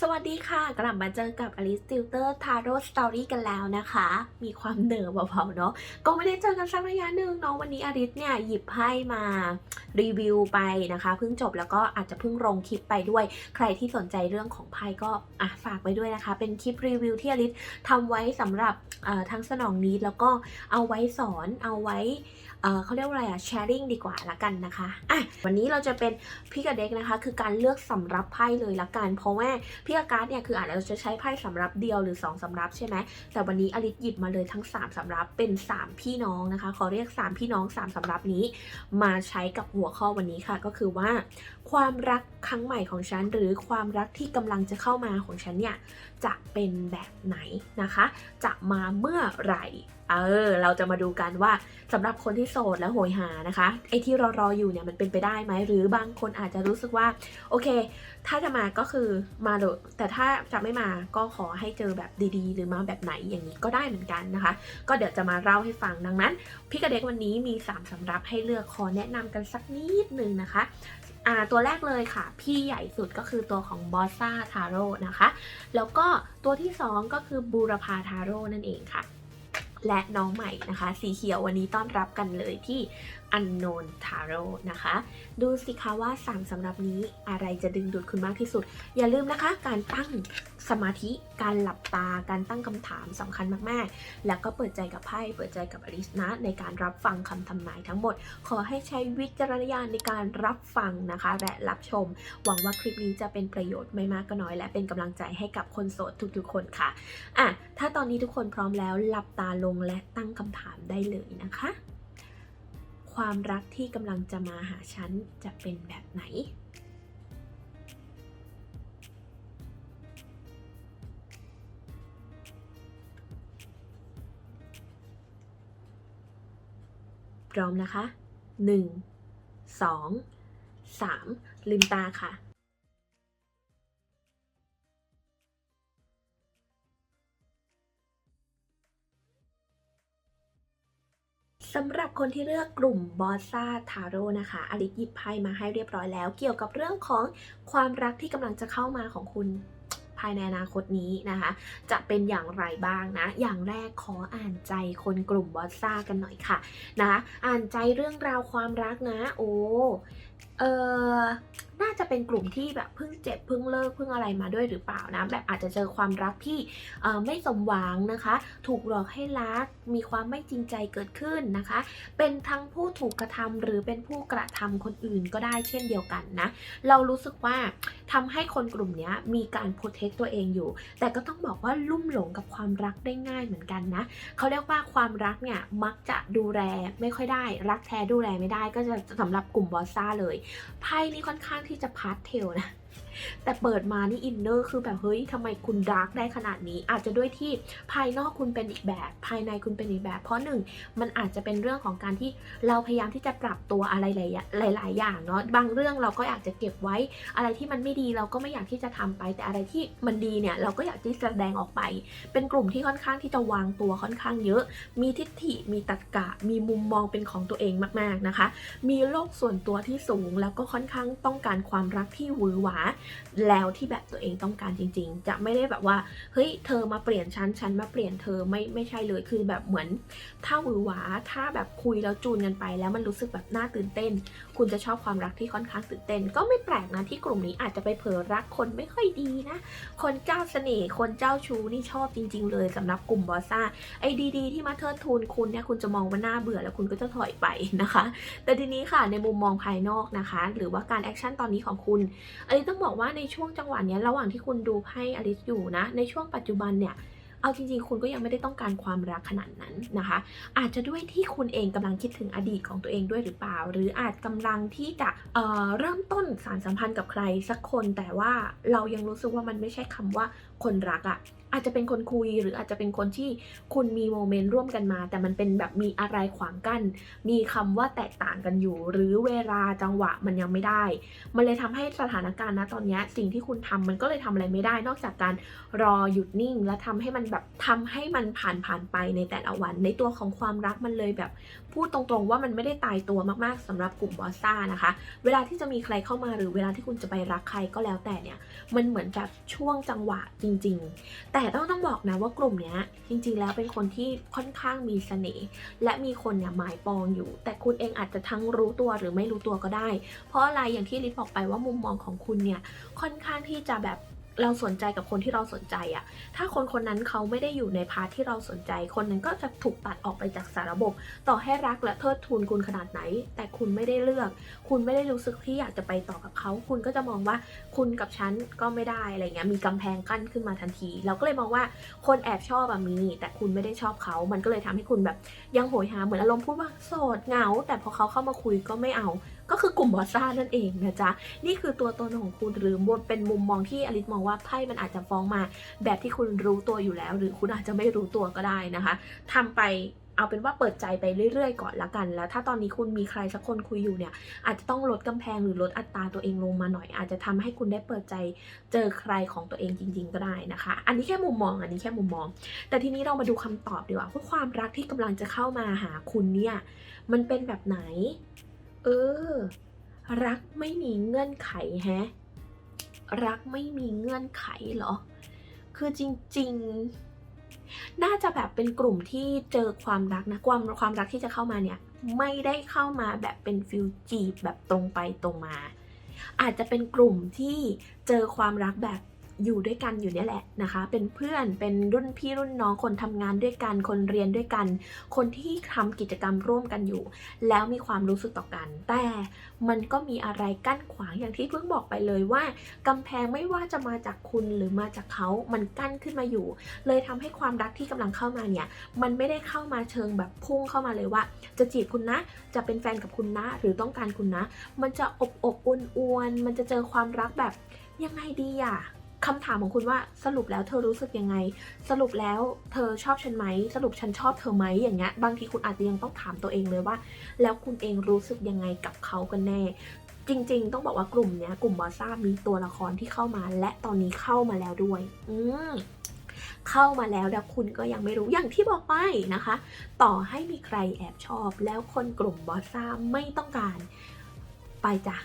สวัสดีค่ะ กลับมาเจอกับ Alice Tutor Tarot Story กันแล้วนะคะ มีความเหนื่อยเบาๆเนาะก็ไม่ได้เจอกันสักระยะหนึ่งเนาะวันนี้อลิสเนี่ยหยิบไพ่มารีวิวไปนะคะเพิ่งจบแล้วก็อาจจะเพิ่งลงคลิปไปด้วย ใครที่สนใจเรื่องของไพ่ก็อะฝากไว้ด้วยนะคะ เป็นคลิปรีวิวที่อลิสทำไว้สำหรับทั้งสนองนี้แล้วก็เอาไว้สอนเอาไว้ เขาเรียกว่าอะไรอะ sharing ดีกว่าละกันนะคะอะวันนี้เราจะเป็นพี่กับเด็กนะคะ คือการเลือกสำรับไพ่เลยละกัน เพราะว่าพี่อาการ์ดเนี่ยคืออาจจะใช้ไพ่สำรับเดียวหรือ 2สำรับใช่ไหมแต่วันนี้อลิสหยิบมาเลยทั้ง 3สำรับเป็น 3 พี่น้องนะคะ ขอเรียก 3 พี่น้อง3สำรับนี้มาใช้กับหัวข้อวันนี้ค่ะ ก็คือว่า ความรักครั้งใหม่ของฉัน หรือความรักที่กำลังจะเข้ามาของฉันเนี่ยจะเป็นแบบไหนนะคะ จะมาเมื่อไหร่ เออเราจะมาดูกันว่าสำหรับคนที่โสดและโหยหานะคะไอ้ที่รอรออยู่เนี่ยมันเป็นไปได้ไหมหรือบางคนอาจจะรู้สึกว่าโอเค ถ้าจะมาก็คือมาเลยแต่ถ้าจะไม่มาก็ขอให้เจอแบบดีๆ หรือมาแบบไหนอย่างนี้ก็ได้เหมือนกันนะคะ ก็เดี๋ยวจะมาเล่าให้ฟังดังนั้นพี่กระเด็กวันนี้มี 3สำรับให้เลือกขอแนะนำกันสักนิดนึงนะคะอ่าตัวแรกเลยค่ะ พี่ใหญ่สุดก็คือตัวของบอสซาทาโร่นะคะ แล้วก็ตัวที่ 2 ก็คือบูรพาทาโร่นั่นเองค่ะ และน้องใหม่นะคะ สีเขียววันนี้ต้อนรับกันเลยที่ Unknown Tarot นะคะ ดูสิคะว่า3สำหรับนี้อะไรจะดึงดูดคุณมากที่สุด อย่าลืมนะคะ การตั้งสมาธิการหลับตาการตั้งคำถามสำคัญมากๆ แล้วก็เปิดใจกับไพ่เปิดใจกับอลิสนะ ในการรับฟังคำทำนายทั้งหมด ขอให้ใช้วิจารณญาณในการรับฟังนะคะ และรับชม หวังว่าคลิปนี้จะเป็นประโยชน์ไม่มากก็น้อย และเป็นกำลังใจให้กับคนโสดทุกๆคนค่ะอะ ถ้าตอนนี้ทุกคนพร้อมแล้วหลับตาลงและตั้งคำถามได้เลยนะคะ ความรักที่กำลังจะมาหาฉันจะเป็นแบบไหน พร้อมนะคะ 1 2 3 ลืมตาค่ะ สำหรับคนที่เลือกกลุ่มบอสซาทาโร่นะคะอลิสหยิบไพ่มาให้เรียบร้อยแล้ว เกี่ยวกับเรื่องของความรักที่กำลังจะเข้ามาของคุณภายในอนาคตนี้นะคะ จะเป็นอย่างไรบ้างนะ อย่างแรกขออ่านใจคนกลุ่มบอสซ่ากันหน่อยค่ะนะคะ อ่านใจเรื่องราวความรักนะ โอ้ เออ เป็นกลุ่มที่แบบเพิ่งเจ็บเพิ่งเลิกเพิ่งอะไรมาด้วยหรือเปล่านะแบบอาจจะเจอความรักที่ไม่สมหวังนะคะ ถูกหลอกให้รักมีความไม่จริงใจเกิดขึ้นนะคะ เป็นทั้งผู้ถูกกระทำหรือเป็นผู้กระทำคนอื่นก็ได้เช่นเดียวกันนะ เรารู้สึกว่าทำให้คนกลุ่มนี้มีการโปรเทคตัวเองอยู่ แต่ก็ต้องบอกว่าลุ่มหลงกับความรักได้ง่ายเหมือนกันนะเขาเรียกว่าความรักเนี่ยมักจะดูแลไม่ค่อยได้ รักแท้ดูแลไม่ได้ก็จะสำหรับกลุ่มบอสซ่าเลยไพ่นี่ค่อนข้างที่จะพพาร์ทเทลนะ แต่เปิดมานี่อินเนอร์คือแบบเฮ้ยทำไมคุณดาร์กได้ขนาดนี้ อาจจะด้วยที่ภายนอกคุณเป็นอีกแบบ ภายในคุณเป็นอีกแบบ เพราะหนึ่งมันอาจจะเป็นเรื่องของการที่เราพยายามที่จะปรับตัวอะไรหลาย ๆ อย่างเนาะบางเรื่องเราก็อยากจะเก็บไว้ อะไรที่มันไม่ดีเราก็ไม่อยากที่จะทำไป แต่อะไรที่มันดีเนี่ยเราก็อยากที่จะแสดงออกไป เป็นกลุ่มที่ค่อนข้างที่จะวางตัวค่อนข้างเยอะ มีทิฏฐิมีตรรกะ มีมุมมองเป็นของตัวเองมาก ๆ นะคะ มีโลกส่วนตัวที่สูงแล้วก็ค่อนข้างต้องการความรักที่หวือหวาแล้วที่แบบตัวเองต้องการจริง ๆ จะไม่ได้แบบว่าเฮ้ยเธอมาเปลี่ยนฉันฉันมาเปลี่ยนเธอไม่ไม่ใช่เลยคือแบบเหมือนถ้าหวือหวาถ้าแบบคุยแล้วจูนกันไป แล้วมันรู้สึกแบบน่าตื่นเต้น คุณจะชอบความรักที่ค่อนข้างตื่นเต้น ก็ไม่แปลกนะที่กลุ่มนี้อาจจะไปเผลอรักคนไม่ค่อยดีนะ คนเจ้าเสน่ห์คนเจ้าชู้นี่ชอบจริง ๆ เลยสำหรับกลุ่มบอสซ่าไอ้ดีๆที่มาเทิดทูนคุณเนี่ยคุณจะมองว่าน่าเบื่อแล้วคุณก็จะถอยไปนะคะ แต่ทีนี้ค่ะในมุมมองภายนอกนะคะ หรือว่าการแอคชั่นตอนนี้ของคุณอลิสต้องบอกว่าในช่วงจังหวะนี้ระหว่างที่คุณดูไพ่อลิสอยู่นะ ในช่วงปัจจุบันเนี่ยเอาจริงๆ คุณก็ยังไม่ได้ต้องการความรักขนาดนั้นนะคะ อาจจะด้วยที่คุณเองกำลังคิดถึงอดีตของตัวเองด้วยหรือเปล่า หรืออาจกำลังที่จะเเริ่มต้นสารสัมพันธ์กับใครสักคน แต่ว่าเรายังรู้สึกว่ามันไม่ใช่คำว่า คนรักอะ่ะอาจจะเป็นคนคุยหรืออาจจะเป็นคนที่คุณมีโมเมนต์ร่วมกันมา แต่มันเป็นแบบมีอะไรขวางกัน้น มีคำว่าแตกต่างกันอยู่ หรือเวลาจังหวะมันยังไม่ได้ มันเลยทำให้สถานการณ์นะตอนนี้สิ่งที่คุณทำมันก็เลยทำอะไรไม่ได้ นอกจากการรอหยุดนิ่ง และทำให้มันแบบทำให้มันผ่านผ่านไปในแต่ละวัน ในตัวของความรักมันเลยแบบ พูดตรงๆว่ามันไม่ได้ตายตัวมากๆสำหรับกลุ่มบอสซ่านะคะ เวลาที่จะมีใครเข้ามาหรือเวลาที่คุณจะไปรักใครก็แล้วแต่เนี่ย มันเหมือนกับช่วงจังหวะจริง ๆ แต่ต้องต้องบอกนะว่ากลุ่มเนี้ยจริงๆ แล้วเป็นคนที่ค่อนข้างมีเสน่ห์และมีคนเนี่ยหมายปองอยู่ แต่คุณเองอาจจะทั้งรู้ตัวหรือไม่รู้ตัวก็ได้ เพราะอะไรอย่างที่ลิศบอกไปว่ามุมมองของคุณเนี่ยค่อนข้างที่จะแบบ เราสนใจกับคนที่เราสนใจอะถ้าคนคนนั้นเขาไม่ได้อยู่ในพาร์ทที่เราสนใจ คนนั้นก็จะถูกตัดออกไปจากสาระบบ ต่อให้รักและเทิดทูนคุณขนาดไหน แต่คุณไม่ได้เลือก คุณไม่ได้รู้สึกที่อยากจะไปต่อกับเขา คุณก็จะมองว่าคุณกับฉันก็ไม่ได้อะไรเงี้ย มีกำแพงกั้นขึ้นมาทันที เราก็เลยมองว่าคนแอบชอบอะมี แต่คุณไม่ได้ชอบเขา มันก็เลยทำให้คุณแบบยังโหยหาเหมือนอารมณ์พูดว่าโสดเหงา แต่พอเขาเข้ามาคุยก็ไม่เอา ก็คือกลุ่มบอสซ่านั่นเองนะจ๊ะ นี่คือตัวตนของคุณหรือเป็นมุมมองที่อลิสมองว่าไพ่มันอาจจะฟ้องมา แบบที่คุณรู้ตัวอยู่แล้ว หรือคุณอาจจะไม่รู้ตัวก็ได้นะคะทำไปเอาเป็นว่าเปิดใจไปเรื่อยๆก่อนละกัน แล้วถ้าตอนนี้คุณมีใครสักคนคุยอยู่เนี่ย อาจจะต้องลดกำแพงหรือลดอัตราตัวเองลงมาหน่อย อาจจะทำให้คุณได้เปิดใจเจอใครของตัวเองจริง ๆ ก็ได้นะคะ อันนี้แค่มุมมองอันนี้แค่มุมมอง แต่ทีนี้เรามาดูคำตอบดีกว่าว่าความรักที่กำลังจะเข้ามาหาคุณเนี่ย มันเป็นแบบไหน เออ รักไม่มีเงื่อนไขแฮะ รักไม่มีเงื่อนไขเหรอ คือจริง ๆ น่าจะแบบเป็นกลุ่มที่เจอความรักนะ ความความรักที่จะเข้ามาเนี่ย ไม่ได้เข้ามาแบบเป็นฟิลจีบแบบตรงไปตรงมา อาจจะเป็นกลุ่มที่เจอความรักแบบ อยู่ด้วยกันอยู่เนี่ยแหละนะคะ เป็นเพื่อนเป็นรุ่นพี่รุ่นน้องคนทำงานด้วยกันคนเรียนด้วยกัน คนที่ทำกิจกรรมร่วมกันอยู่ แล้วมีความรู้สึกต่อกัน แต่มันก็มีอะไรกั้นขวางอย่างที่เพิ่งบอกไปเลยว่ากำแพงไม่ว่าจะมาจากคุณหรือมาจากเขา มันกั้นขึ้นมาอยู่ เลยทำให้ความรักที่กำลังเข้ามาเนี่ย มันไม่ได้เข้ามาเชิงแบบพุ่งเข้ามาเลยว่า จะจีบคุณนะ จะเป็นแฟนกับคุณนะ หรือต้องการคุณนะ มันจะอบอบอวนอวนๆมันจะเจอความรักแบบยังไงดีอะ คำถามของคุณว่าสรุปแล้วเธอรู้สึกยังไง สรุปแล้วเธอชอบฉันไหม สรุปฉันชอบเธอไหมอย่างเงี้ยบางทีคุณอาจจะยังต้องถามตัวเองเลยว่า แล้วคุณเองรู้สึกยังไงกับเขากันแน่ จริง ๆ ต้องบอกว่ากลุ่มเนี้ยกลุ่มบอสซ่ามีตัวละครที่เข้ามา และตอนนี้เข้ามาแล้วด้วย อืมเข้ามาแล้วแล้วคุณก็ยังไม่รู้อย่างที่บอกไปนะคะ ต่อให้มีใครแอบชอบ แล้วคนกลุ่มบอสซ่าไม่ต้องการไปจ้ะ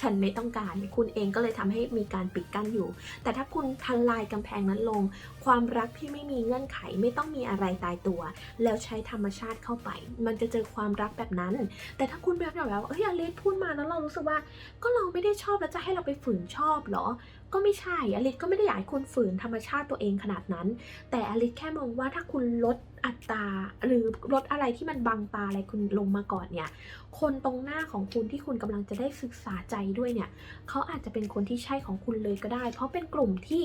ฉันไม่ต้องการ คุณเองก็เลยทำให้มีการปิดกั้นอยู่ แต่ถ้าคุณทลายกำแพงนั้นลง ความรักที่ไม่มีเงื่อนไขไม่ต้องมีอะไรตายตัว แล้วใช้ธรรมชาติเข้าไป มันจะเจอความรักแบบนั้น แต่ถ้าคุณแบบแบบว่าเอ้ยอเลสพูดมาแล้วเรารู้สึกว่า ก็เราไม่ได้ชอบแล้วจะให้เราไปฝืนชอบเหรอ ก็ไม่ใช่อลิสก็ไม่ได้อยากให้คุณฝืนธรรมชาติตัวเองขนาดนั้น แต่อลิสแค่มองว่าถ้าคุณลดอัตราหรือลดอะไรที่มันบังตาอะไรคุณลงมาก่อนเนี่ย คนตรงหน้าของคุณที่คุณกำลังจะได้ศึกษาใจด้วยเนี่ยเขาอาจจะเป็นคนที่ใช่ของคุณเลยก็ได้ เพราะเป็นกลุ่มที่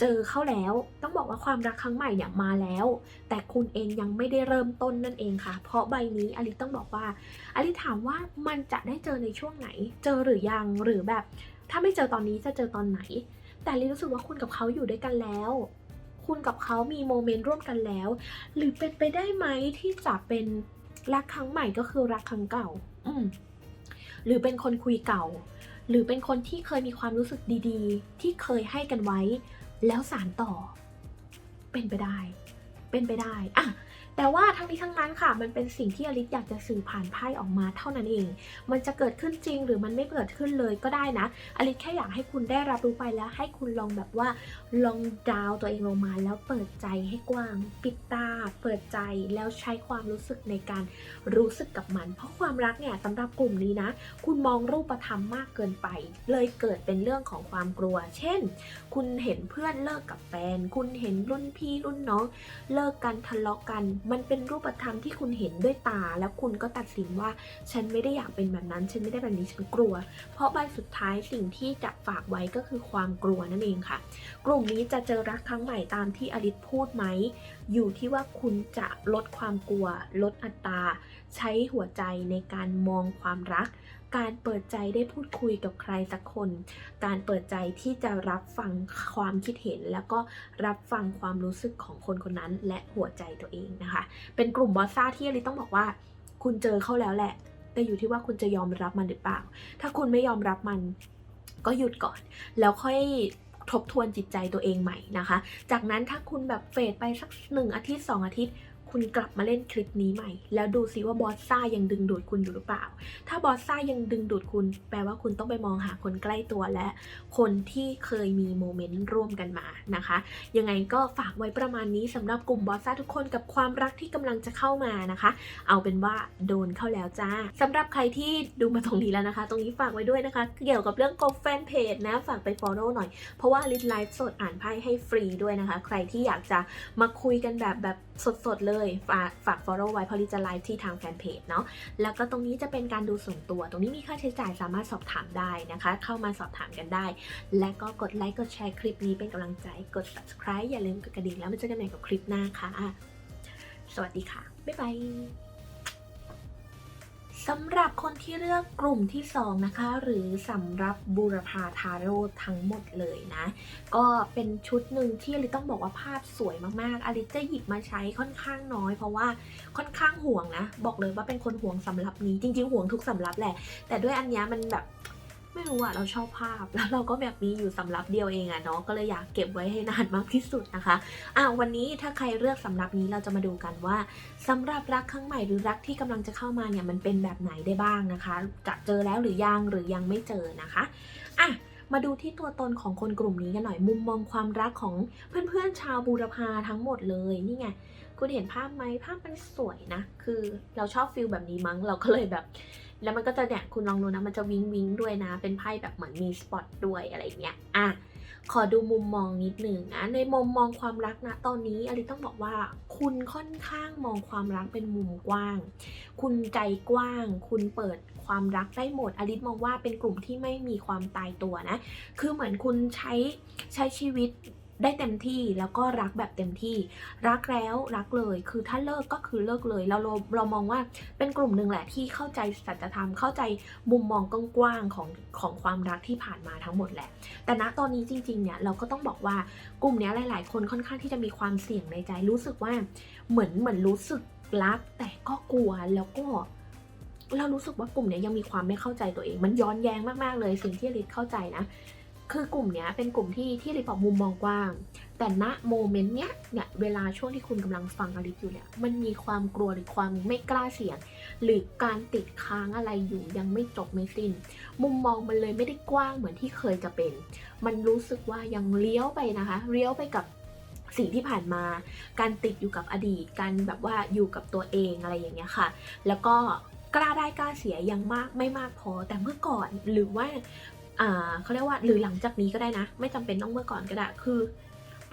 เจอเข้าแล้ว ต้องบอกว่าความรักครั้งใหม่เนี่ยมาแล้ว แต่คุณเองยังไม่ได้เริ่มต้นนั่นเองค่ะ เพราะใบนี้อลิต้องบอกว่าอลิถามว่ามันจะได้เจอในช่วงไหน เจอหรือยังหรือแบบ ถ้าไม่เจอตอนนี้จะเจอตอนไหน แต่อลิรู้สึกว่าคุณกับเขาอยู่ด้วยกันแล้ว คุณกับเขามีโมเมนต์ร่วมกันแล้ว หรือเป็นไปได้ไหมที่จะเป็นรักครั้งใหม่ก็คือรักครั้งเก่า อืมหรือเป็นคนคุยเก่า หรือเป็นคนที่เคยมีความรู้สึกดีๆ ที่เคยให้กันไว้ แล้วสารต่อ เป็นไปได้ เป็นไปได้อะ แต่ว่าทั้งนี้ทั้งนั้นค่ะ มันเป็นสิ่งที่อลิสอยากจะสื่อผ่านไพ่ออกมาเท่านั้นเอง มันจะเกิดขึ้นจริงหรือมันไม่เกิดขึ้นเลยก็ได้นะอลิสแค่อยากให้คุณได้รับรู้ไปแล้ว ให้คุณลองแบบว่าลองดาวตัวเองลงมา แล้วเปิดใจให้กว้าง ปิดตา เปิดใจแล้วใช้ความรู้สึกในการรู้สึกกับมัน เพราะความรักเนี่ยสำหรับกลุ่มนี้นะ คุณมองรูปธรรมมากเกินไป เลยเกิดเป็นเรื่องของความกลัว เช่น คุณเห็นเพื่อนเลิกกับแฟน คุณเห็นรุ่นพี่รุ่นน้อง เลิกกันทะเลาะกันมันเป็นรูปธรรมที่คุณเห็นด้วยตา แล้วคุณก็ตัดสินว่า ฉันไม่ได้อยากเป็นแบบนั้น ฉันไม่ได้แบบนี้ฉันกลัว เพราะใบสุดท้ายสิ่งที่จะฝากไว้ก็คือความกลัวนั่นเองค่ะ กลุ่มนี้จะเจอรักครั้งใหม่ตามที่อลิสพูดไหม อยู่ที่ว่าคุณจะลดความกลัว ลดอัตรา ใช้หัวใจในการมองความรัก การเปิดใจได้พูดคุยกับใครสักคน การเปิดใจที่จะรับฟังความคิดเห็น แล้วก็รับฟังความรู้สึกของคนคนนั้น และหัวใจตัวเองนะคะ เป็นกลุ่มบอสซ่าที่อลิต้องบอกว่า คุณเจอเข้าแล้วแหละ แต่อยู่ที่ว่าคุณจะยอมรับมันหรือเปล่า ถ้าคุณไม่ยอมรับมันก็หยุดก่อน แล้วค่อยทบทวนจิตใจตัวเองใหม่นะคะ จากนั้นถ้าคุณแบบเฟดไปสักหนึ่งอาทิตย์สองอาทิตย์ คุณกลับมาเล่นคลิปนี้ใหม่ แล้วดูซิว่าบอสซ่ายังดึงดูดคุณอยู่หรือเปล่า ถ้าบอสซ่ายังดึงดูดคุณ แปลว่าคุณต้องไปมองหาคนใกล้ตัวและ คนที่เคยมีโมเมนต์ร่วมกันมานะคะ ยังไงก็ฝากไว้ประมาณนี้สำหรับกลุ่มบอสซ่าทุกคนกับความรักที่กำลังจะเข้ามานะคะ เอาเป็นว่าโดนเข้าแล้วจ้าสำหรับใครที่ดูมาตรงนี้แล้วนะคะ ตรงนี้ฝากไว้ด้วยนะคะ เกี่ยวกับเรื่องกดแฟนเพจนะฝากไป follow หน่อย เพราะว่าลิทไลฟ์สดอ่านไพ่ให้ฟรีด้วยนะคะ ใครที่อยากจะมาคุยกันแบบแบบสดๆเลยฝากฝาก follow ไว้เพราะลิจะไลฟ์ที่ทางแฟนเพจเนาะแล้วก็ตรงนี้จะเป็นการดูส่วนตัว ตรงนี้มีค่าใช้จ่ายสามารถสอบถามได้นะคะ เข้ามาสอบถามกันได้ และก็กดไลค์กดแชร์คลิปนี้เป็นกำลังใจกด subscribe อย่าลืมกดกระดิ่งแล้วมาเจอกันใหม่กับคลิปหน้าค่ะ สวัสดีค่ะ บ๊ายบาย สำหรับคนที่เลือกกลุ่มที่ 2 นะคะ หรือสำหรับบูรพาทาโร่ทั้งหมดเลยนะ ก็เป็นชุดหนึ่งที่อลิต้องบอกว่าภาพสวยมากๆอลิจะหยิบมาใช้ค่อนข้างน้อย เพราะว่าค่อนข้างห่วงนะ บอกเลยว่าเป็นคนห่วงสำรับนี้จริง ๆ ห่วงทุกสำรับแหละ แต่ด้วยอันนี้มันแบบ ไม่รู้อะเราชอบภาพแล้วเราก็แบบมีอยู่สำรับเดียวเองอะเนาะก็เลยอยากเก็บไว้ให้นานมากที่สุดนะคะอะวันนี้ถ้าใครเลือกสำรับนี้เราจะมาดูกันว่าสำหรับรักครั้งใหม่หรือรักที่กำลังจะเข้ามาเนี่ยมันเป็นแบบไหนได้บ้างนะคะจะเจอแล้วหรือยังหรือยังไม่เจอนะคะอะมาดูที่ตัวตนของคนกลุ่มนี้กันหน่อยมุมมองความรักของเพื่อนๆชาวบูรพาทั้งหมดเลยนี่ไงคุณเห็นภาพไหมภาพมันสวยนะ คือเราชอบฟิลแบบนี้มั้งเราก็เลยแบบ แล้วมันก็จะเนี่ยคุณลองดูนะมันจะวิงวิงด้วยนะ เป็นไพ่แบบเหมือนมีสปอตด้วยอะไรเงี้ยอะขอดูมุมมองนิดหนึ่งนะในมุมมองความรักนะตอนนี้อลิต้องบอกว่า คุณค่อนข้างมองความรักเป็นมุมกว้าง คุณใจกว้าง คุณเปิดความรักได้หมดอลิสมองว่าเป็นกลุ่มที่ไม่มีความตายตัวนะ คือเหมือนคุณใช้ใช้ชีวิต ได้เต็มที่แล้วก็รักแบบเต็มที่ รักแล้วรักเลย คือถ้าเลิกก็คือเลิกเลยเราเราเรามองว่าเป็นกลุ่มหนึ่งแหละที่เข้าใจสัจธรรมเข้าใจมุมมองกว้างๆของของความรักที่ผ่านมาทั้งหมดแหละ แต่ณตอนนี้จริงๆเนี่ยเราก็ต้องบอกว่ากลุ่มนี้หลาย ๆ คนค่อนข้างที่จะมีความเสี่ยงในใจรู้สึกว่าเหมือนเหมือนรู้สึกรัก แต่ก็กลัวแล้วก็เรารู้สึกว่ากลุ่มนี้ยยังมีความไม่เข้าใจตัวเอง มันย้อนแย้งมากๆเลยสิ่งที่ลิศเข้าใจนะ คือกลุ่มเนี้ยเป็นกลุ่มที่ที่ลิศบอกมุมมองกว้าง แต่ณโมเมนต์เนี้ยเนี่ยเวลาช่วงที่คุณกำลังฟังอลิศอยู่เนี่ยมันมีความกลัวหรือความไม่กล้าเสี่ยง หรือการติดค้างอะไรอยู่ยังไม่จบไม่สิ้น มุมมองมันเลยไม่ได้กว้างเหมือนที่เคยจะเป็น มันรู้สึกว่ายังเลี้ยวไปนะคะเลี้ยวไปกับสิ่งที่ผ่านมา การติดอยู่กับอดีต การแบบว่าอยู่กับตัวเองอะไรอย่างเงี้ยค่ะ แล้วก็กล้าได้กล้าเสียยังมากไม่มากพอ แต่เมื่อก่อนหรือว่า เขาเรียกว่าหรือหลังจากนี้ก็ได้นะ ไม่จำเป็นต้องเมื่อก่อนก็ได้คือ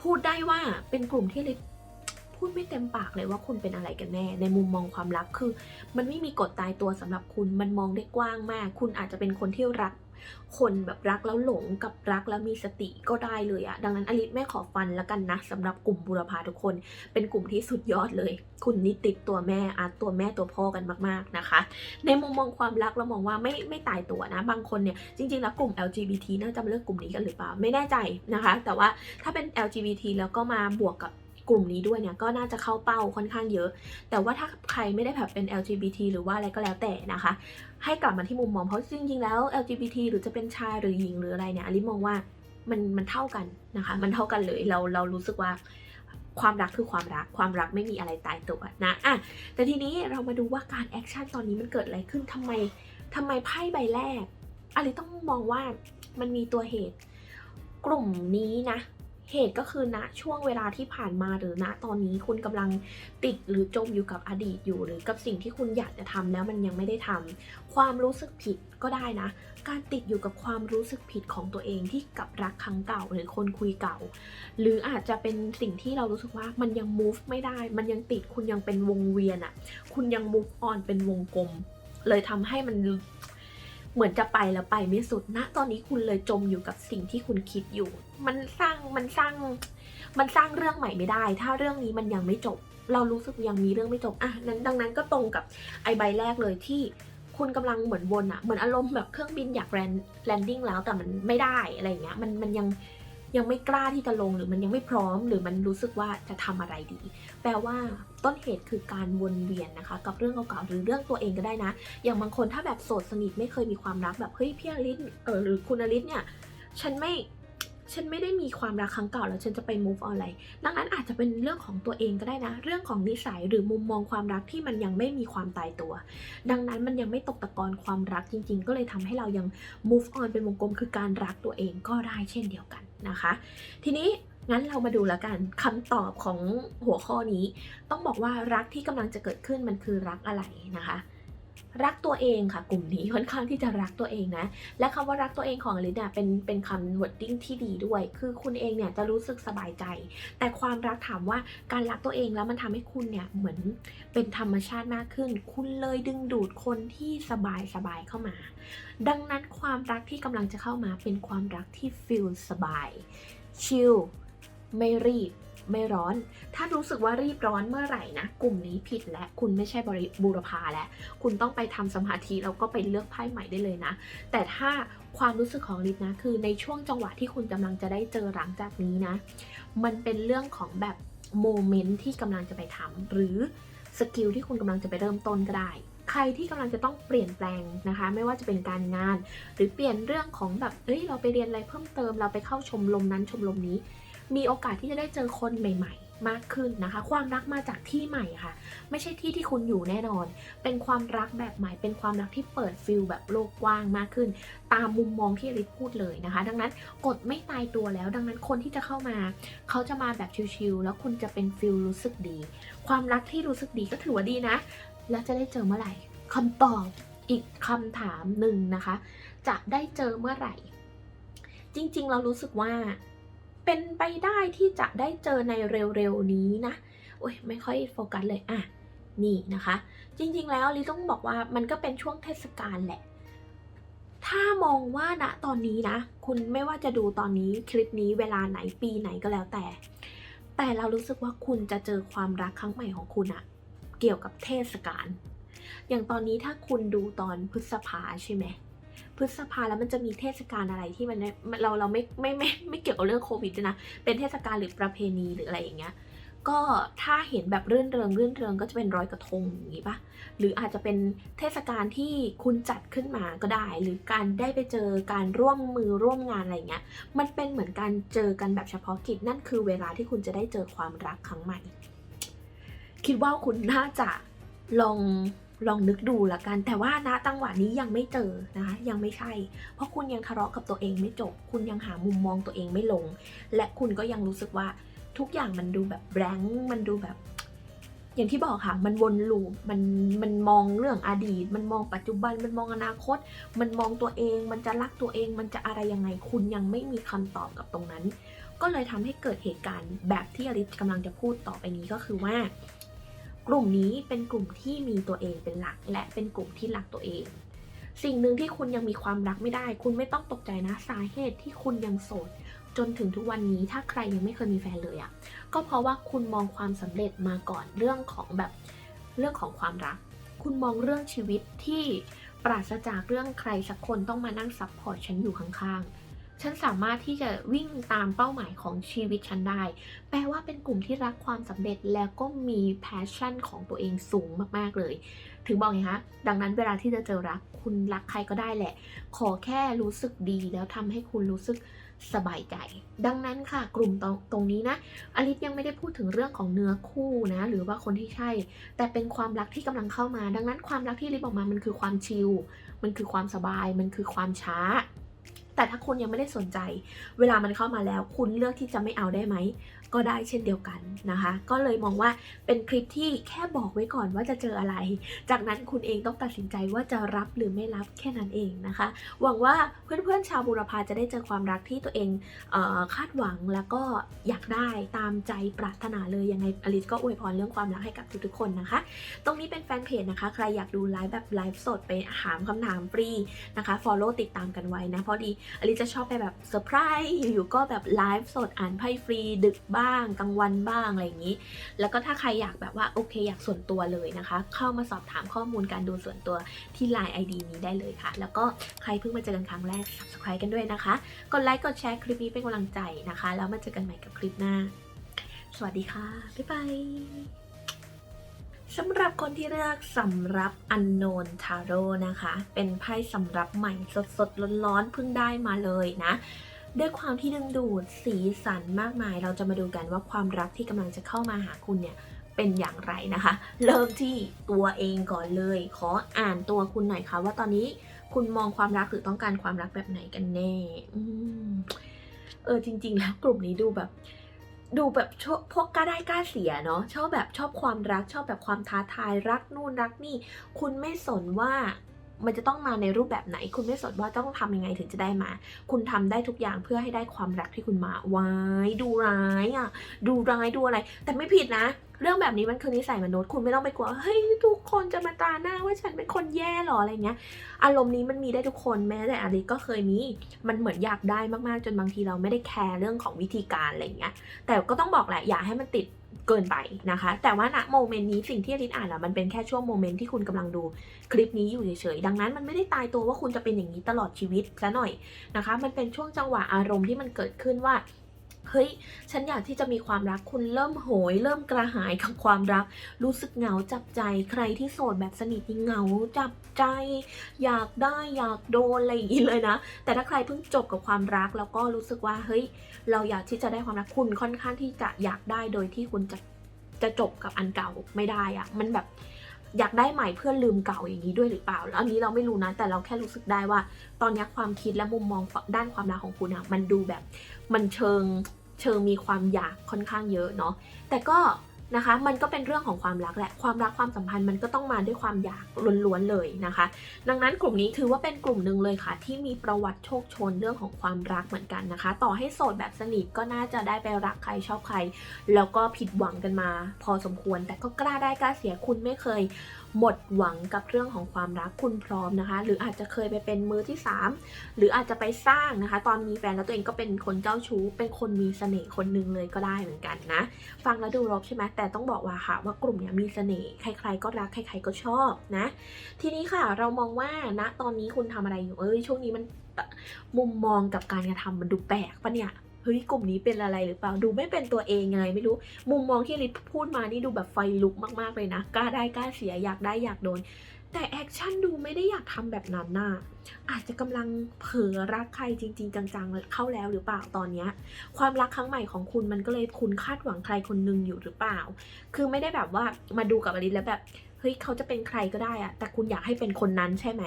พูดได้ว่าเป็นกลุ่มที่เลยพูดไม่เต็มปากเลยว่าคุณเป็นอะไรกันแน่ ในมุมมองความรักคือ มันไม่มีกฎตายตัวสำหรับคุณมันมองได้กว้างมาก คุณอาจจะเป็นคนที่รัก คนแบบรักแล้วหลงกับรักแล้วมีสติก็ได้เลยอะดังนั้นอลิสไม่ขอฟันแล้วกันนะสำหรับกลุ่มบุรพาทุกคน เป็นกลุ่มที่สุดยอดเลย คุณนี่ติดตัวแม่อาร์ตตัวแม่ตัวพ่อกันมากๆนะคะ ในมุมมองความรักเรามองว่าไม่ไม่ตายตัวนะ บางคนเนี่ยจริงๆแล้วกลุ่ม LGBT น่าจะเลือกกลุ่มนี้กันหรือเปล่าไม่แน่ใจนะคะ แต่ว่าถ้าเป็น LGBT แล้วก็มาบวกกับกลุ่มนี้ด้วยเนี่ยก็น่าจะเข้าเป้าค่อนข้างเยอะ แต่ว่าถ้าใครไม่ได้แบบเป็น LGBT หรือว่าอะไรก็แล้วแต่นะคะ ให้กลับมาที่มุมมองเพราะจริงๆแล้ว LGBT หรือจะเป็นชายหรือหญิงหรืออะไรเนี่ยอลิมองว่ามันมันเท่ากันนะคะ มันเท่ากันเลยเราเรารู้สึกว่าความรักคือความรัก ความรักไม่มีอะไรตายตัวนะอะแต่ทีนี้เรามาดูว่าการแอคชั่นตอนนี้มันเกิดอะไรขึ้นทำไมทำไมไพ่ใบแรกอลิต้องมองว่ามันมีตัวเหตุ กลุ่มนี้นะ เหตุก็คือณช่วงเวลาที่ผ่านมาหรือณตอนนี้คุณกำลังติดหรือจมอยู่กับอดีตอยู่ หรือกับสิ่งที่คุณอยากจะทำแล้วมันยังไม่ได้ทำความรู้สึกผิดก็ได้นะ การติดอยู่กับความรู้สึกผิดของตัวเองที่กับรักครั้งเก่าหรือคนคุยเก่า หรืออาจจะเป็นสิ่งที่เรารู้สึกว่ามันยัง move ไม่ได้ มันยังติดคุณยังเป็นวงเวียนอะ่ะ คุณยัง move on เป็นวงกลม เลยทำให้มัน เหมือนจะไปแล้วไปไม่สุดนะ ตอนนี้คุณเลยจมอยู่กับสิ่งที่คุณคิดอยู่ มันสร้างมันสร้าง มันสร้างเรื่องใหม่ไม่ได้ ถ้าเรื่องนี้มันยังไม่จบ เรารู้สึกยังมีเรื่องไม่จบอะนั้นดังนั้นก็ตรงกับไอใบแรกเลยที่คุณกำลังเหมือนวนอะเหมือนอารมณ์แบบเครื่องบินอยากแลนแลนดิ้งแล้วแต่มันไม่ได้อะไรอย่างเงี้ยมันมันยัง ยังไม่กล้าที่จะลงหรือมันยังไม่พร้อม หรือมันรู้สึกว่าจะทำอะไรดี แปลว่าต้นเหตุคือการวนเวียนนะคะ กับเรื่องเก่าๆหรือเรื่องตัวเองก็ได้นะ อย่างบางคนถ้าแบบโสดสนิทไม่เคยมีความรักแบบเฮ้ยพี่อลิศเออหรือคุณอลิศเนี่ยฉันไม่ฉันไม่ได้มีความรักครั้งเก่าแล้วฉันจะไป move อะไร ดังนั้นอาจจะเป็นเรื่องของตัวเองก็ได้นะ เรื่องของนิสัยหรือมุมมองความรักที่มันยังไม่มีความตายตัว ดังนั้นมันยังไม่ตกตะกอนความรักจริง ๆ ก็เลยทำให้เรายัง move on เป็นวงกลมคือการรักตัวเองก็ได้เช่นเดียวกัน นะคะ ทีนี้งั้นเรามาดูแล้วกันคำตอบของหัวข้อนี้ ต้องบอกว่ารักที่กำลังจะเกิดขึ้นมันคือรักอะไรนะคะ รักตัวเองค่ะ กลุ่มนี้ค่อนข้างที่จะรักตัวเองนะ และคำว่ารักตัวเองของอลิสเนี่ยเป็นเป็นคำ wording ที่ดีด้วย คือคุณเองเนี่ยจะรู้สึกสบายใจ แต่ความรักถามว่าการรักตัวเองแล้วมันทำให้คุณเนี่ยเหมือนเป็นธรรมชาติมากขึ้น คุณเลยดึงดูดคนที่สบายสบายเข้ามา ดังนั้นความรักที่กำลังจะเข้ามาเป็นความรักที่ feel สบายชิลไม่รีบ ไม่ร้อน ถ้ารู้สึกว่ารีบร้อนเมื่อไหร่นะ กลุ่มนี้ผิดและคุณไม่ใช่บริบูรพาแล้ว คุณต้องไปทำสมาธิแล้วก็ไปเลือกไพ่ใหม่ได้เลยนะ แต่ถ้าความรู้สึกของลิศนะ คือในช่วงจังหวะที่คุณกำลังจะได้เจอหลังจากนี้นะ มันเป็นเรื่องของแบบโมเมนต์ที่กำลังจะไปทำหรือสกิลที่คุณกำลังจะไปเริ่มต้นก็ได้ใครที่กำลังจะต้องเปลี่ยนแปลงนะคะ ไม่ว่าจะเป็นการงาน หรือเปลี่ยนเรื่องของแบบเอ้ยเราไปเรียนอะไรเพิ่มเติมเราไปเข้าชมรมนั้นชมรมนี้ มีโอกาสที่จะได้เจอคนใหม่ ๆ มากขึ้นนะคะ ความรักมาจากที่ใหม่ค่ะ ไม่ใช่ที่ที่คุณอยู่แน่นอน เป็นความรักแบบใหม่ เป็นความรักที่เปิดฟิลแบบโลกกว้างมากขึ้น ตามมุมมองที่อลิศพูดเลยนะคะ ดังนั้นกฎไม่ตายตัวแล้ว ดังนั้นคนที่จะเข้ามา เขาจะมาแบบชิลๆแล้วคุณจะเป็นฟิลรู้สึกดี ความรักที่รู้สึกดีก็ถือว่าดีนะ แล้วจะได้เจอเมื่อไหร่คำตอบอีกคำถามหนึ่งนะคะ จะได้เจอเมื่อไหร่ จริงๆ เรารู้สึกว่า เป็นไปได้ที่จะได้เจอในเร็วๆนี้นะโอ้ยไม่ค่อยโฟกัสเลยอะนี่นะคะ จริงๆแล้วลิต้องบอกว่ามันก็เป็นช่วงเทศกาลแหละ ถ้ามองว่าณตอนนี้นะ คุณไม่ว่าจะดูตอนนี้คลิปนี้เวลาไหนปีไหนก็แล้วแต่ แต่เรารู้สึกว่าคุณจะเจอความรักครั้งใหม่ของคุณอะเกี่ยวกับเทศกาลอย่างตอนนี้ถ้าคุณดูตอนพฤษภาใช่ไหม พฤษภาแล้วมันจะมีเทศกาลอะไรที่มันเราเราไม่ไม่ไม่ไม่เกี่ยวกับเรื่องโควิดนะ เป็นเทศกาลหรือประเพณีหรืออะไรอย่างเงี้ย ก็ถ้าเห็นแบบเรื่อนเริงเรื่อนเริงก็จะเป็นร้อยกระทงอย่างนี้ปะหรืออาจจะเป็นเทศกาลที่คุณจัดขึ้นมาก็ได้ หรือการได้ไปเจอการร่วมมือร่วมงานอะไรเงี้ย มันเป็นเหมือนการเจอกันแบบเฉพาะกิจนั่นคือเวลาที่คุณจะได้เจอความรักครั้งใหม่ คิดว่าคุณน่าจะลอง ลองนึกดูละกัน แต่ว่าณตังหวะนี้ยังไม่เจอนะคะยังไม่ใช่ เพราะคุณยังทะเลาะกับตัวเองไม่จบ คุณยังหามุมมองตัวเองไม่ลง และคุณก็ยังรู้สึกว่าทุกอย่างมันดูแบบแบงค์มันดูแบบ อย่างที่บอกค่ะ มันวนลูปมันมันมองเรื่องอดีต มันมองปัจจุบัน มันมองอนาคต มันมองตัวเอง มันจะรักตัวเอง มันจะอะไรยังไง คุณยังไม่มีคำตอบกับตรงนั้น ก็เลยทำให้เกิดเหตุการณ์แบบที่อลิสกำลังจะพูดต่อไปนี้ก็คือว่า กลุ่มนี้เป็นกลุ่มที่มีตัวเองเป็นหลัก และเป็นกลุ่มที่รักตัวเอง สิ่งหนึ่งที่คุณยังมีความรักไม่ได้ คุณไม่ต้องตกใจนะสาเหตุที่คุณยังโสดจนถึงทุกวันนี้ถ้าใครยังไม่เคยมีแฟนเลยอะ่ะก็เพราะว่าคุณมองความสำเร็จมาก่อนเรื่องของแบบเรื่องของความรัก คุณมองเรื่องชีวิตที่ปราศจากเรื่องใครสักคนต้องมานั่งซับพอร์ตฉันอยู่ข้างๆ ฉันสามารถที่จะวิ่งตามเป้าหมายของชีวิตฉันได้ แปลว่าเป็นกลุ่มที่รักความสำเร็จแล้วก็มีแพชชั่นของตัวเองสูงมากๆเลย ถึงบอกไงคะดังนั้นเวลาที่จะเจอรักคุณรักใครก็ได้แหละ ขอแค่รู้สึกดีแล้วทำให้คุณรู้สึกสบายใจ ดังนั้นค่ะกลุ่มตรงตรงนี้นะอลิสยังไม่ได้พูดถึงเรื่องของเนื้อคู่นะหรือว่าคนที่ใช่ แต่เป็นความรักที่กำลังเข้ามา ดังนั้นความรักที่ลิสบอกมามันคือความชิลมันคือความสบายมันคือความช้า แต่ถ้าคุณยังไม่ได้สนใจ เวลามันเข้ามาแล้ว คุณเลือกที่จะไม่เอาได้ไหม ก็ได้เช่นเดียวกันนะคะ ก็เลยมองว่าเป็นคลิปที่แค่บอกไว้ก่อนว่าจะเจออะไร จากนั้นคุณเองต้องตัดสินใจว่าจะรับหรือไม่รับแค่นั้นเองนะคะ หวังว่าเพื่อนๆชาวบุรพาจะได้เจอความรักที่ตัวเองเออคาดหวังแล้วก็อยากได้ตามใจปรารถนาเลยยังไงอลิสก็อวยพรเรื่องความรักให้กับทุกๆคนนะคะ ตรงนี้เป็นแฟนเพจนะคะ ใครอยากดูไลฟ์แบบไลฟ์สดไปถามคำถามฟรีนะคะ follow ติดตามกันไว้นะเพราะดีอลิสจะชอบไปแบบเซอร์ไพรส์อยู่ๆก็แบบไลฟ์สดอ่านไพ่ฟรีดึกบ้างกลางวันบ้างอะไรอย่างนี้ แล้วก็ถ้าใครอยากแบบว่าโอเคอยากส่วนตัวเลยนะคะ เข้ามาสอบถามข้อมูลการดูส่วนตัวที่ Line ID นี้ได้เลยค่ะ แล้วก็ใครเพิ่งมาเจอกันครั้งแรก subscribe กันด้วยนะคะ กดไลค์กดแชร์คลิปนี้เป็นกำลังใจนะคะ แล้วมาเจอกันใหม่กับคลิปหน้า สวัสดีค่ะ บ๊ายบายสำหรับคนที่เลือกสำรับ Unknown Tarot นะคะ เป็นไพ่สำรับใหม่สดๆร้อนๆเพิ่งได้มาเลยนะ ด้วยความที่ดึงดูดสีสันมากมาย เราจะมาดูกันว่าความรักที่กำลังจะเข้ามาหาคุณเนี่ยเป็นอย่างไรนะคะ เริ่มที่ตัวเองก่อนเลย ขออ่านตัวคุณหน่อยค่ะ ว่าตอนนี้คุณมองความรักหรือต้องการความรักแบบไหนกันแน่อเออจริง ๆ แล้วกลุ่มนี้ดูแบบ ดูแบบชอบพวกกล้าได้กล้าเสียเนาะชอบแบบชอบความรักชอบแบบความท้าทายรักนู่นรักนี่ คุณไม่สนว่า มันจะต้องมาในรูปแบบไหน คุณไม่สนว่าต้องทำยังไงถึงจะได้มา คุณทำได้ทุกอย่างเพื่อให้ได้ความรักที่คุณมา ไวายดูร้ายอะ ดูร้ายดูอะไร แต่ไม่ผิดนะ เรื่องแบบนี้มันคือนิสัยมนุษย์ คุณไม่ต้องไปกลัว เฮ้ยทุกคนจะมาตาหน้าว่าฉันเป็นคนแย่หรออะไรเงี้ย อารมณ์นี้มันมีได้ทุกคนแม้แต่อาริก็เคยมี มันเหมือนอยากได้มากๆ จนบางทีเราไม่ได้แคร์เรื่องของวิธีการอะไรเงี้ย แต่ก็ต้องบอกแหละอย่าให้มันติด เกินไปนะคะ แต่ว่าณโมเมนต์นี้สิ่งที่ลินอ่านอะมันเป็นแค่ช่วงโมเมนต์ที่คุณกำลังดูคลิปนี้อยู่เฉยๆดังนั้นมันไม่ได้ตายตัวว่าคุณจะเป็นอย่างนี้ตลอดชีวิตซะหน่อยนะคะ มันเป็นช่วงจังหวะอารมณ์ที่มันเกิดขึ้นว่า เฮ้ยฉันอยากที่จะมีความรักคุณเริ่มโหย เริ่มกระหายกับความรัก รู้สึกเหงาจับใจใครที่โสดแบบสนิทนี่เหงาจับใจ อยากได้อยากโดนอะไรอย่างนี้เลยนะ แต่ถ้าใครเพิ่งจบกับความรักแล้วก็รู้สึกว่าเฮ้ยเราอยากที่จะได้ความรักคุณค่อนข้างที่จะอยากได้โดยที่คุณจะจะจบกับอันเก่าไม่ได้อะมันแบบอยากได้ใหม่เพื่อลืมเก่าอย่างนี้ด้วยหรือเปล่า แล้วอันนี้เราไม่รู้นะ แต่เราแค่รู้สึกได้ว่า ตอนนี้ความคิดและมุมมองด้านความรักของคุณอะมันดูแบบ มันเชิง เชิงมีความอยากค่อนข้างเยอะเนาะแต่ก็นะคะมันก็เป็นเรื่องของความรักแหละความรักความสัมพันธ์มันก็ต้องมาด้วยความอยากล้วนๆเลยนะคะ ดังนั้นกลุ่มนี้ถือว่าเป็นกลุ่มหนึ่งเลยค่ะ ที่มีประวัติโชคโชนเรื่องของความรักเหมือนกันนะคะ ต่อให้โสดแบบสนิทก็น่าจะได้ไปรักใครชอบใคร แล้วก็ผิดหวังกันมา พอสมควรแต่ก็กล้าได้กล้าเสียคุณไม่เคย หมดหวังกับเรื่องของความรักคุณพร้อมนะคะ หรืออาจจะเคยไปเป็นมือที่ 3 หรืออาจจะไปสร้างนะคะ ตอนมีแฟนแล้วตัวเองก็เป็นคนเจ้าชู้ เป็นคนมีเสน่ห์คนหนึ่งเลยก็ได้เหมือนกันนะ ฟังแล้วดูรบใช่ไหมแต่ต้องบอกว่าค่ะว่ากลุ่มเนี้ยมีเสน่ห์ใคร ๆ ก็รักใครๆก็ชอบนะ ทีนี้ค่ะเรามองว่าณตอนนี้คุณทำอะไรอยู่เอ้ยช่วงนี้มันมุมมองกับการกระทำมันดูแปลกปะเนี่ย เฮ้ยกลุ่มนี้เป็นอะไรหรือเปล่า ดูไม่เป็นตัวเองไงไม่รู้ มุมมองที่ลิศพูดมานี่ดูแบบไฟลุกมากๆเลยนะ กล้าได้กล้าเสียอยากได้อยากโดน แต่แอคชั่นดูไม่ได้อยากทำแบบนั้นน่ะ อาจจะกำลังเผลอรักใครจริง ๆ จังๆ เข้าแล้วหรือเปล่าตอนเนี้ย ความรักครั้งใหม่ของคุณมันก็เลยคุณคาดหวังใครคนหนึงอยู่หรือเปล่า คือไม่ได้แบบว่ามาดูกับอลิสแล้วแบบเฮ้ยเขาจะเป็นใครก็ได้อะแต่คุณอยากให้เป็นคนนั้นใช่ไหม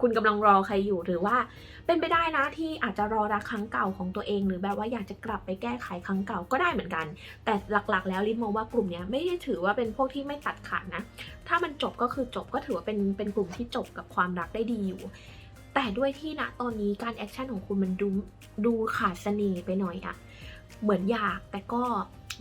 คุณกำลังรอใครอยู่หรือว่า เป็นไปได้นะที่อาจจะรอรักครั้งเก่าของตัวเอง หรือแบบว่าอยากจะกลับไปแก้ไขครั้งเก่าก็ได้เหมือนกัน แต่หลักๆ แล้วลินมองว่ากลุ่มนี้ไม่ได้ถือว่าเป็นพวกที่ไม่ตัดขาดนะ ถ้ามันจบก็คือจบก็ถือว่าเป็นเป็นกลุ่มที่จบกับความรักได้ดีอยู่แต่ด้วยที่ณตอนนี้การแอคชั่นของคุณมันดูดูขาดเสน่ห์ไปหน่อยอะเหมือนอยากแต่ก็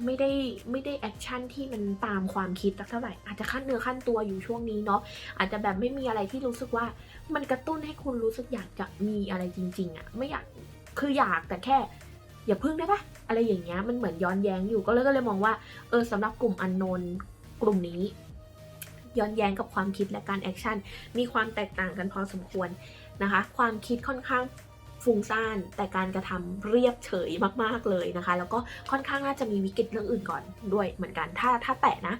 ไม่ได้ไม่ได้แอคชั่นที่มันตามความคิดสักเท่าไหร่อาจจะขั้นเนื้อขั้นตัวอยู่ช่วงนี้เนาะอาจจะแบบไม่มีอะไรที่รู้สึกว่า มันกระตุ้นให้คุณรู้สึกอยากจะมีอะไรจริง ๆอะไม่อยากคืออยากแต่แค่ อย่าพึ่งได้ปะอะไรอย่างเงี้ยมันเหมือนย้อนแย้งอยู่ก็เลยก็เลยมองว่าเออสำหรับกลุ่มอันนนกลุ่มนี้ ย้อนแย้งกับความคิดและการแอคชั่นมีความแตกต่างกันพอสมควรนะคะ ความคิดค่อนข้างฟุ้งซ่านแต่การกระทำเรียบเฉยมากๆเลยนะคะ แล้วก็ค่อนข้างน่าจะมีวิกฤตเรื่องอื่นก่อนด้วยเหมือนกันถ้าถ้าแตะนะ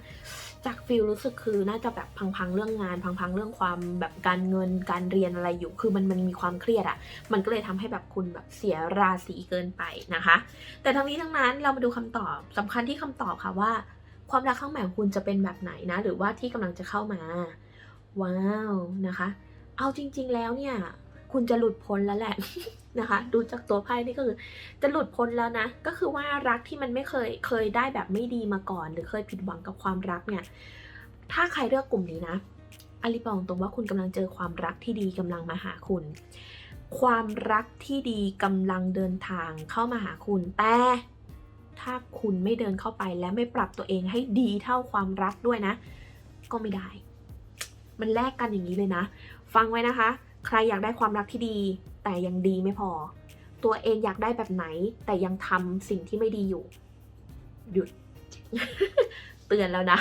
จากฟิลรู้สึกคือน่าจะแบบพังๆเรื่องงาน พังๆเรื่องความแบบการเงินการเรียนอะไรอยู่ คือมันมันมีความเครียดอะ่ะ มันก็เลยทำให้แบบคุณแบบเสียราศีเกินไปนะคะ แต่ทั้งนี้ทั้งนั้นเรามาดูคำตอบสำคัญที่คำตอบค่ะว่า ความรักข้างใหม่ของคุณจะเป็นแบบไหนนะ หรือว่าที่กำลังจะเข้ามา ว้าวนะคะ เอาจริง ๆ แล้วเนี่ย คุณจะหลุดพ้นแล้วแหละนะคะ ดูจากตัวไพ่นี่ก็คือ จะหลุดพ้นแล้วนะ ก็คือว่ารักที่มันไม่เคยเคยได้แบบไม่ดีมาก่อน หรือเคยผิดหวังกับความรักเนี่ย ถ้าใครเลือกกลุ่มนี้นะอลิบอกตรงว่าคุณกำลังเจอความรักที่ดีกำลังมาหาคุณ ความรักที่ดีกำลังเดินทางเข้ามาหาคุณ แต่ถ้าคุณไม่เดินเข้าไปและไม่ปรับตัวเองให้ดีเท่าความรักด้วยนะ ก็ไม่ได้ มันแลกกันอย่างนี้เลยนะ ฟังไว้นะคะ ใครอยากได้ความรักที่ดี แต่ยังดีไม่พอ ตัวเองอยากได้แบบไหน แต่ยังทำสิ่งที่ไม่ดีอยู่ หยุด เตือนแล้วนะ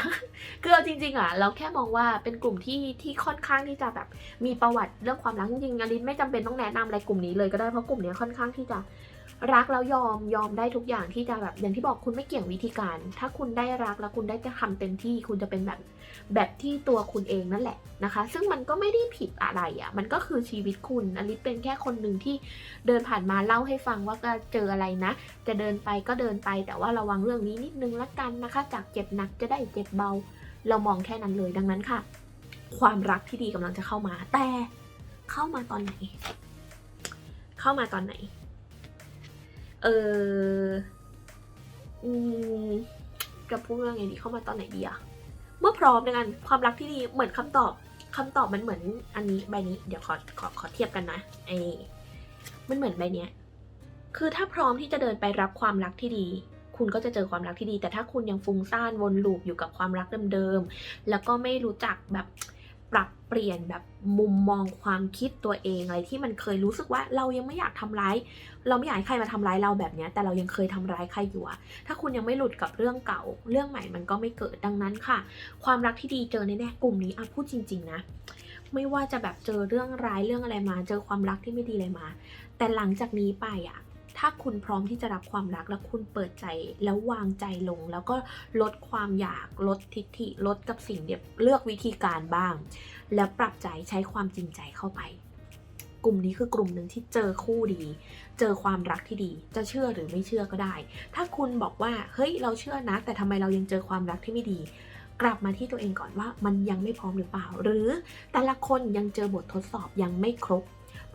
คือเอาจริงๆอะเราแค่มองว่าเป็นกลุ่มที่ที่ค่อนข้างที่จะแบบมีประวัติเรื่องความรักจริงๆอลินไม่จำเป็นต้องแนะนำอะไรกลุ่มนี้เลยก็ได้เพราะกลุ่มนี้ค่อนข้างที่จะ รักแล้วยอมยอมได้ทุกอย่างที่จะแบบอย่างที่บอกคุณไม่เกี่ยงวิธีการ ถ้าคุณได้รักแล้วคุณได้จะทำเต็มที่คุณจะเป็นแบบแบบที่ตัวคุณเองนั่นแหละนะคะ ซึ่งมันก็ไม่ได้ผิดอะไรอะ่ะมันก็คือชีวิตคุณอลิซเป็นแค่คนหนึ่งที่เดินผ่านมาเล่าให้ฟังว่าก็เจออะไรนะ จะเดินไปก็เดินไปแต่ว่าระวังเรื่องนี้นิดนึงละกันนะคะ จากเจ็บหนักจะได้เจ็บเบา เรามองแค่นั้นเลยดังนั้นค่ะ ความรักที่ดีกำลังจะเข้ามา แต่เข้ามาตอนไหน เข้ามาตอนไหน เออจะพูดว่าไงดีเข้ามาตอนไหนดีอะเมื่อพร้อมในกันความรักที่ดีเหมือนคำตอบคำตอบมันเหมือนอันนี้ใบนี้ เดี๋ยวขอขอขอเทียบกันนะไอ้มันเหมือนใบเนี้ย คือถ้าพร้อมที่จะเดินไปรับความรักที่ดี คุณก็จะเจอความรักที่ดี แต่ถ้าคุณยังฟุ้งซ่านวนลูปอยู่กับความรักเดิมๆแล้วก็ไม่รู้จักแบบ ปรับเปลี่ยนแบบมุมมองความคิดตัวเองอะไรที่มันเคยรู้สึกว่าเรายังไม่อยากทำร้าย เราไม่อยากให้ใครมาทำร้ายเราแบบนี้แต่เรายังเคยทำร้ายใครอยู่อะถ้าคุณยังไม่หลุดกับเรื่องเก่า เรื่องใหม่มันก็ไม่เกิดดังนั้นค่ะ ความรักที่ดีเจอแน่ๆกลุ่มนี้อะพูดจริง ๆ นะ ไม่ว่าจะแบบเจอเรื่องร้ายเรื่องอะไรมา เจอความรักที่ไม่ดีอะไรมา แต่หลังจากนี้ไปอะ ถ้าคุณพร้อมที่จะรับความรักแล้วคุณเปิดใจแล้ววางใจลง แล้วก็ลดความอยากลดทิฐิลดกับสิ่งเดียบเลือกวิธีการบ้าง แล้วปรับใจใช้ความจริงใจเข้าไป กลุ่มนี้คือกลุ่มหนึ่งที่เจอคู่ดี เจอความรักที่ดี จะเชื่อหรือไม่เชื่อก็ได้ ถ้าคุณบอกว่าเฮ้ยเราเชื่อนะ แต่ทำไมเรายังเจอความรักที่ไม่ดีกลับมาที่ตัวเองก่อนว่ามันยังไม่พร้อมหรือเปล่า หรือแต่ละคนยังเจอบททดสอบยังไม่ครบ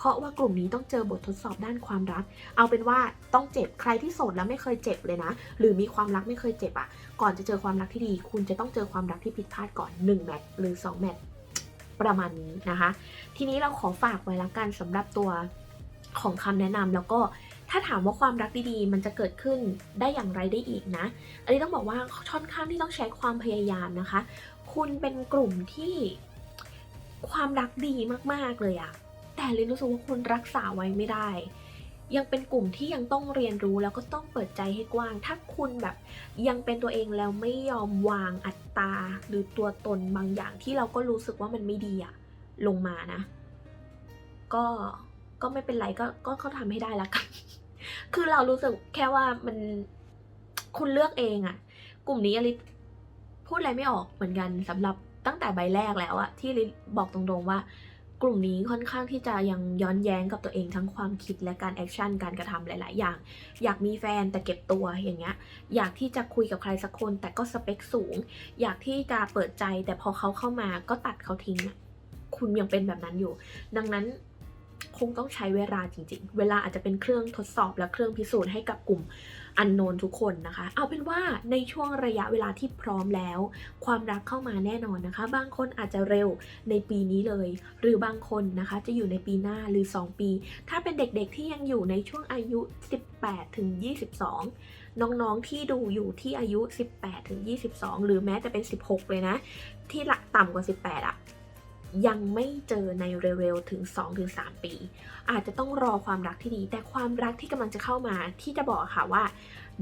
เพราะว่ากลุ่มนี้ต้องเจอบททดสอบด้านความรัก เอาเป็นว่าต้องเจ็บใครที่โสดแล้วไม่เคยเจ็บเลยนะ หรือมีความรักไม่เคยเจ็บอะ่ะ ก่อนจะเจอความรักที่ดี คุณจะต้องเจอความรักที่ผิดพลาดก่อน1แมตช์หรือ 2 แมตช์ประมาณนี้นะคะ ทีนี้เราขอฝากไว้ละกันสำหรับตัวของคำแนะนำแล้วก็ถ้าถามว่าความรักดีๆ มันจะเกิดขึ้นได้อย่างไรได้อีกนะ อันนี้ต้องบอกว่าค่อนข้างที่ต้องใช้ความพยายามนะคะ คุณเป็นกลุ่มที่ความรักดีมากๆเลยอะ แต่เลยรู้สึกว่าคุณรักษาไว้ไม่ได้ ยังเป็นกลุ่มที่ยังต้องเรียนรู้แล้วก็ต้องเปิดใจให้กว้าง ถ้าคุณแบบยังเป็นตัวเองแล้วไม่ยอมวางอัตราหรือตัวตนบางอย่างที่เราก็รู้สึกว่ามันไม่ดีอะลงมานะ ก็ก็ไม่เป็นไรก็ก็เขาทำให้ได้ละกัน คือเรารู้สึกแค่ว่ามันคุณเลือกเองอะกลุ่มนี้อลิซพูดอะไรไม่ออกเหมือนกันสำหรับตั้งแต่ใบแรกแล้วอะที่ลิซบอกตรงๆว่า กลุ่มนี้ค่อนข้างที่จะยังย้อนแย้งกับตัวเองทั้งความคิดและการแอคชั่นการกระทำหลาย ๆ อย่าง อยากมีแฟนแต่เก็บตัวอย่างเงี้ยอยากที่จะคุยกับใครสักคน แต่ก็สเปคสูง อยากที่จะเปิดใจ แต่พอเขาเข้ามาก็ตัดเขาทิ้งคุณยังเป็นแบบนั้นอยู่ ดังนั้นคงต้องใช้เวลาจริง ๆ เวลาอาจจะเป็นเครื่องทดสอบและเครื่องพิสูจน์ให้กับกลุ่ม อันโนนทุกคนนะคะ เอาเป็นว่าในช่วงระยะเวลาที่พร้อมแล้ว ความรักเข้ามาแน่นอนนะคะ บางคนอาจจะเร็วในปีนี้เลย หรือบางคนนะคะจะอยู่ในปีหน้าหรือ 2 ปี ถ้าเป็นเด็กๆที่ยังอยู่ในช่วงอายุ 18ถึง22 น้องๆที่ดูอยู่ที่อายุ 18ถึง22 หรือแม้แต่เป็น 16 เลยนะ ที่ละต่ำกว่า 18อะ ยังไม่เจอในเร็วๆถึง 2-3 ปี อาจจะต้องรอความรักที่ดี แต่ความรักที่กำลังจะเข้ามาที่จะบอกค่ะว่า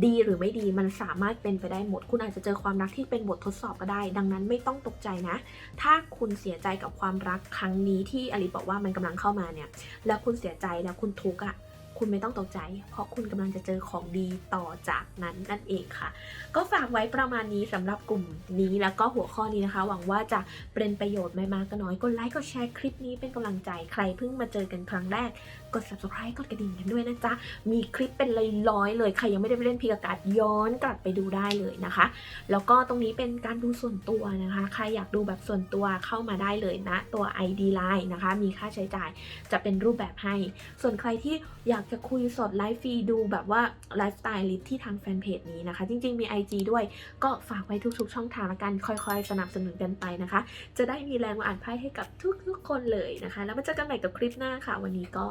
ดีหรือไม่ดีมันสามารถเป็นไปได้หมด คุณอาจจะเจอความรักที่เป็นบททดสอบก็ได้ ดังนั้นไม่ต้องตกใจนะ ถ้าคุณเสียใจกับความรักครั้งนี้ที่อลิบอกว่ามันกำลังเข้ามาเนี่ย แล้วคุณเสียใจแล้วคุณทุกข์อะ คุณไม่ต้องตกใจ เพราะคุณกำลังจะเจอของดีต่อจากนั้นนั่นเองค่ะ ก็ฝากไว้ประมาณนี้สำหรับกลุ่มนี้แล้วก็หัวข้อนี้นะคะ หวังว่าจะเป็นประโยชน์ไม่มากก็น้อยกดไลค์กดแชร์คลิปนี้เป็นกำลังใจใครเพิ่งมาเจอกันครั้งแรก กด subscribe กดกระดิ่งกันด้วยนะจ๊ะ มีคลิปเป็นร้อยๆเลย ใครยังไม่ได้ไปเล่นพีกากาศย้อนกลับไปดูได้เลยนะคะ แล้วก็ตรงนี้เป็นการดูส่วนตัวนะคะ ใครอยากดูแบบส่วนตัวเข้ามาได้เลยนะ ตัว ID Line นะคะ มีค่าใช้จ่ายจะเป็นรูปแบบให้ ส่วนใครที่อยากจะคุยสดไลฟ์ฟรีดูแบบว่าไลฟ์สไตล์ลิฟที่ทางแฟนเพจนี้นะคะ จริงๆมี IG ด้วย ก็ฝากไว้ทุกๆ ช่องทางละกันค่อยๆ สนับสนุนกันไปนะคะ จะได้มีแรงมาอ่านไพ่ให้กับทุกๆ คนเลยนะคะ แล้วมาเจอกันใหม่กับคลิปหน้าค่ะ วันนี้ก็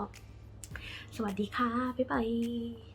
สวัสดีค่ะ บ๊ายบาย